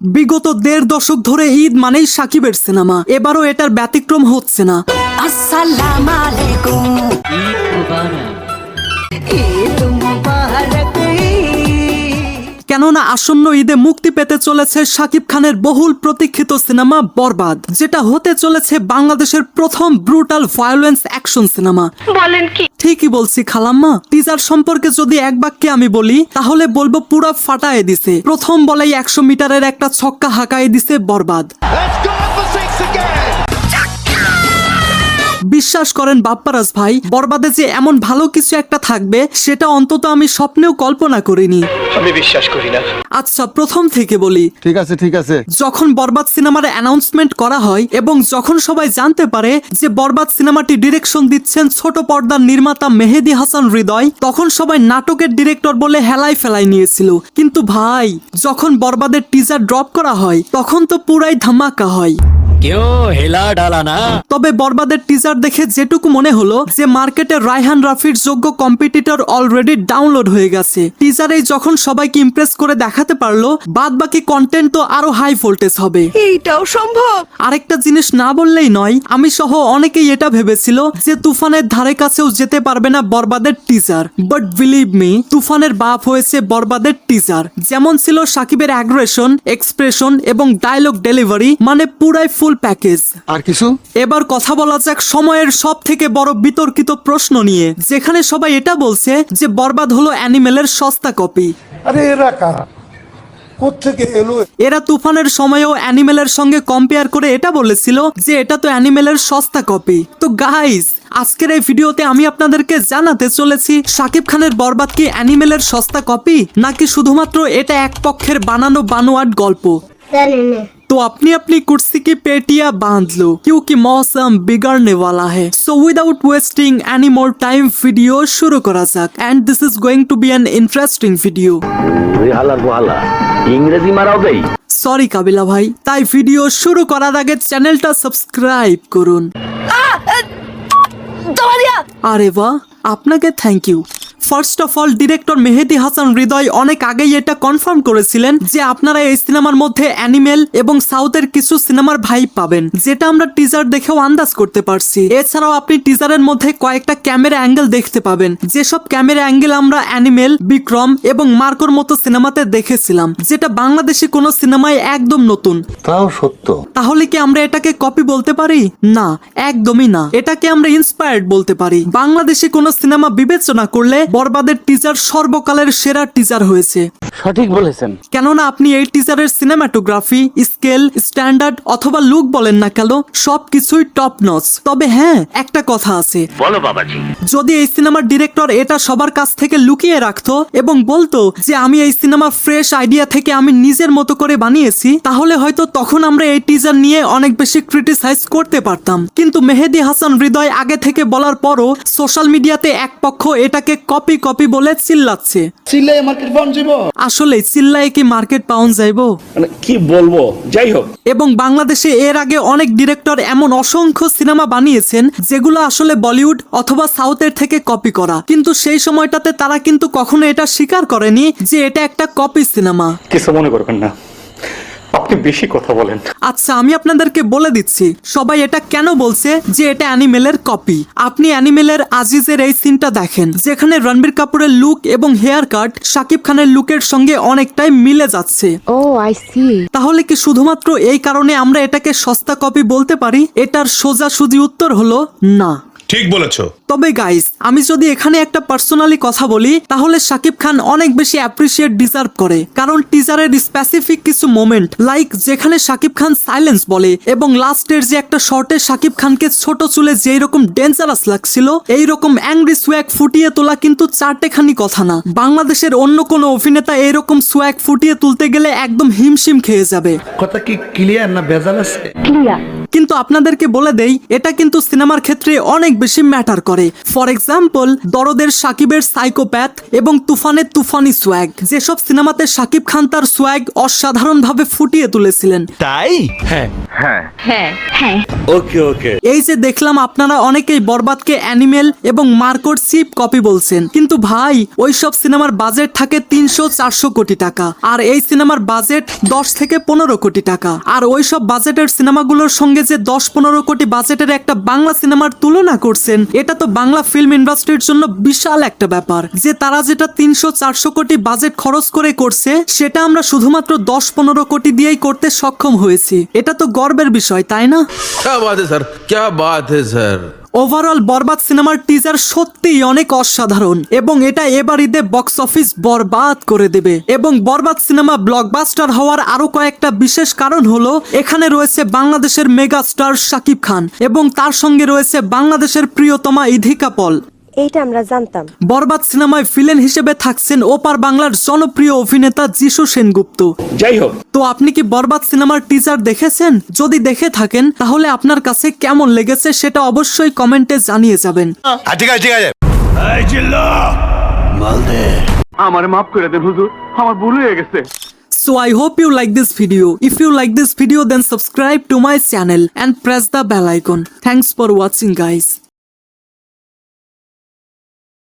বিগত দেড় দশক ধরে ঈদ মানেই সাকিবের সিনেমা। এবারও এটার ব্যতিক্রম হচ্ছে না। আসসালাম আলাইকুম। ঈদ মুবারক। ঈদ মুবারক। কেননা আসন্ন ঈদে মুক্তি পেতে চলেছে শাকিব খানের বহুল প্রতীক্ষিত সিনেমা বরবাদ যেটা হতে চলেছে বাংলাদেশের প্রথম ব্রুটাল ভায়োলেন্স অ্যাকশন সিনেমা। বলেন কি? ঠিকই বলছি খালাম্মা টিজার সম্পর্কে যদি এক বাক্যে আমি বলি তাহলে বলব পুরা ফাটায় দিছে। প্রথম বলেই একশো মিটারের একটা ছক্কা হাঁকায় দিছে বরবাদ। বিশ্বাস করেন বাপ্পারাজ ভাই বরবাদে যে এমন ভালো কিছু একটা থাকবে সেটা অন্তত আমি স্বপ্নেও কল্পনা করিনি। আমি বিশ্বাস করি না। আচ্ছা প্রথম থেকে বলি। ঠিক আছে ঠিক আছে। যখন বরবাদ সিনেমার অ্যানাউন্সমেন্ট করা হয় এবং যখন সবাই জানতে পারে যে বরবাদ সিনেমাটি ডিরেকশন দিচ্ছেন ছোট পর্দার নির্মাতা মেহেদি হাসান হৃদয় তখন সবাই নাটকের ডিরেক্টর বলে হেলাই ফেলাই নিয়েছিল। কিন্তু ভাই যখন বরবাদের টিজার ড্রপ করা হয় তখন তো পুরাই ধামাকা হয়। কেউ হেলা ডালা না। তবে বরবাদের টিজার দেখে যেটুকু মনে হলো যে মার্কেটে রায়হান রাফির যোগ্য কম্পিটিটর অলরেডি ডাউনলোড হয়ে গেছে। টিজারে যখন সবাইকে ইমপ্রেস করে দেখাতে পারল বাদ বাকি কন্টেন্ট তো আরও হাই ভোল্টেজ হবে। এইটাও সম্ভব? আরেকটা জিনিস না বললেই নয় আমি সহ অনেকেই এটা ভেবেছিল যে তুফানের ধারে কাছেও যেতে পারবে না বরবাদের টিজার বাট বিলিভ মি তুফানের বাপ হয়েছে বরবাদের টিজার যেমন ছিল সাকিবের অ্যাগ্রেশন এক্সপ্রেশন এবং ডায়লগ ডেলিভারি মানে পুরাই ফুল প্যাকেজ। আর কিছু? এবার কথা বলা যাক সময়ের সব থেকে বড় বিতর্কিত প্রশ্ন নিয়ে যেখানে সবাই এটা বলছে যে বরবাদ হলো অ্যানিমেলের সস্তা কপি। আরে এরা কারা? এরা তুফানের সময়েও অ্যানিমেলের সঙ্গে কম্পেয়ার করে এটা বলেছিল যে এটা তো অ্যানিমেলের সস্তা কপি। তো গাইস আজকের এই ভিডিওতে আমি আপনাদেরকে জানাতে চলেছি সাকিব খানের বরবাদ কি অ্যানিমেলের সস্তা কপি নাকি শুধুমাত্র এটা এক পক্ষের বানানো বানোয়াট গল্প? तो अपनी अपनी कुर्सी की पेटियां बांध लो क्योंकि मौसम बिगड़ने वाला है so without wasting any more time video शुरू करा जाक and this is going to be an interesting video তুই হালার গোহালা ইংরেজি মারাও দেই সরি কাবিলা ভাই তাই ভিডিও শুরু করার আগে চ্যানেলটা সাবস্ক্রাইব করুন আরে বাহ আপনাকে thank you first of all director Mehedi Hasan Hridoy অনেক আগেই এটা কনফার্ম করেছিলেন যে আপনারা এই সিনেমার মধ্যে অ্যানিমেল এবং সাউথের কিছু সিনেমার ভাইব পাবেন যেটা আমরা টিজার দেখেও আন্দাজ করতে পারছি। এছাড়াও আপনি টিজারের মধ্যে কয়েকটা ক্যামেরা অ্যাঙ্গেল দেখতে পাবেন। যেসব ক্যামেরা অ্যাঙ্গেল আমরা অ্যানিমেল বিক্রম এবং মার্কোর মতো সিনেমাতে দেখেছিলাম যেটা বাংলাদেশি কোনো সিনেমায় একদম নতুন। তাও সত্য। তাহলে কি আমরা এটাকে কপি বলতে পারি? না একদমই না। এটাকে আমরা ইন্সপায়ার্ড বলতে পারি। বাংলাদেশি কোনো সিনেমা বিবেচনা করলে বরবাদের টিজার সর্বকালের সেরা টিজার হয়েছে। সঠিক বলেছেন। কেননা আপনি এই টিজারের সিনেমাটোগ্রাফি স্কেল স্ট্যান্ডার্ড অথবা লুক বলেন না কেন সবকিছুই টপ নচ তবে হ্যাঁ একটা কথা আছে। বলো বাবাজি। যদি এই সিনেমার ডিরেক্টর এটা সবার কাছ থেকে লুকিয়ে রাখতো এবং বলতো যে আমি এই সিনেমা ফ্রেশ আইডিয়া থেকে আমি নিজের মতো করে বানিয়েছি তাহলে হয়তো তখন আমরা এই টিজার নিয়ে অনেক বেশি ক্রিটিসাইজ করতে পারতাম। কিন্তু মেহেদি হাসান হৃদয় আগে থেকে বলার পরও সোশ্যাল মিডিয়াতে এক পক্ষ এটাকে কপি কপি কপি বলে চিল্লাচ্ছে। চিল্লাই মার্কেট পাউন যাব আসলে চিল্লায় কি মার্কেট পাউন যাইবো? মানে কি বলব? যাই হোক। এবং বাংলাদেশে এর আগে অনেক ডিরেক্টর এমন অসংখ্য সিনেমা বানিয়েছেন যেগুলো আসলে বলিউড অথবা সাউথের থেকে কপি করা। কিন্তু সেই সময়টাতে তারা কিন্তু কখনো এটা স্বীকার করেনি যে এটা একটা কপি সিনেমা কিছু মনে করবেন না। আপনি বেশি কথা বলেন। আচ্ছা আমি আপনাদেরকে বলে দিচ্ছি সবাই এটা কেন বলছে যে এটা অ্যানিমেলের কপি? আপনি অ্যানিমেলের আজিজের এই সিনটা দেখেন যেখানে রণবীর কাপুরের লুক এবং হেয়ার কাট শাকিব খানের লুকের সঙ্গে অনেকটাই মিলে যাচ্ছে। ও আই সি তাহলে কি শুধুমাত্র এই কারণে আমরা এটাকে সস্তা কপি বলতে পারি? এটার সোজাসুজি উত্তর হলো না। ঠিক বলেছ। তবে গাইস আমি যদি এখানে একটা পার্সোনালি কথা বলি তাহলে শাকিব খান অনেক বেশি অ্যাপ্রিসিয়েট ডিজার্ভ করে। কারণ টিজারের স্পেসিফিক কিছু মোমেন্ট লাইক যেখানে শাকিব খান সাইলেন্স বলে এবং লাস্টের যে একটা শর্টে শাকিব খানকে ছোট চুলে যেই রকম ডেঞ্জারাস লাগছিল এই রকম অ্যাংরি সোয়াগ ফুটিয়ে তোলা কিন্তু চারটেখানি কথা না। বাংলাদেশের অন্য কোনো অভিনেতা এইরকম সোয়াগ ফুটিয়ে তুলতে গেলে একদম হিমশিম খেয়ে যাবে। কথা কি ক্লিয়ার না ভেজাল আছে? কিন্তু আপনাদেরকে বলে দেই এটা কিন্তু সিনেমার ক্ষেত্রে অনেক বেশি ম্যাটার করে। ফর এক্সাম্পল দরদের সাকিবের সাইকোপ্যাথ এবং তুফানের তুফানি সোয়াগ যেসব সিনেমাতে সাকিব খান তার সোয়াগ অসাধারণভাবে ফুটিয়ে তুলেছিলেন। তাই? এই যে দেখলাম আপনারা অনেকেই বরবাদকে অ্যানিমেল এবং মার্কোর চিপ কপি বলছেন। কিন্তু ভাই ওইসব সিনেমার বাজেট থাকে তিনশো চারশো কোটি টাকা। আর এই সিনেমার বাজেট দশ থেকে পনেরো কোটি টাকা। আর ওইসব বাজেটের সিনেমাগুলোর সঙ্গে যে দশ পনেরো কোটি বাজেটের একটা বাংলা সিনেমার তুলনা করছেন, এটা তো বাংলা ফিল্ম ইন্ডাস্ট্রির জন্য বিশাল একটা ব্যাপার। যে তারা যেটা তিনশো চারশো কোটি বাজেট খরচ করে করছে, সেটা আমরা শুধুমাত্র দশ পনেরো কোটি দিয়েই করতে সক্ষম হয়েছি। এটা তো গর্বের বিষয়, তাই না? क्या ওভারঅল বরবাদ সিনেমার টিজার সত্যিই অনেক অসাধারণ এবং এটা এবার ঈদে বক্স অফিস বরবাদ করে দেবে। এবং বরবাদ সিনেমা ব্লকবাস্টার হওয়ার আরও কয়েকটা বিশেষ কারণ হলো, এখানে রয়েছে বাংলাদেশের মেগা স্টার শাকিব খান এবং তার সঙ্গে রয়েছে বাংলাদেশের প্রিয়তমা ইধিকা পল। এইটা আমরা জানতাম। বরবাদ সিনেমায় ভিলেন হিসেবে থাকছেন ওপার বাংলার জনপ্রিয় অভিনেতা যিশু সেনগুপ্ত। যাই হোক। তো আপনি কি বরবাদ সিনেমার টিজার দেখেছেন? যদি দেখে থাকেন তাহলে আপনার কাছে কেমন লেগেছে সেটা অবশ্যই কমেন্টে জানিয়ে যাবেন। ঠিক আছে ঠিক আছে। আমার মাফ করে দেন হুজুর। আমার ভুল হয়ে গেছে। So I hope you like this video. If you like this video then subscribe to my channel and press the bell icon. Thanks for watching guys.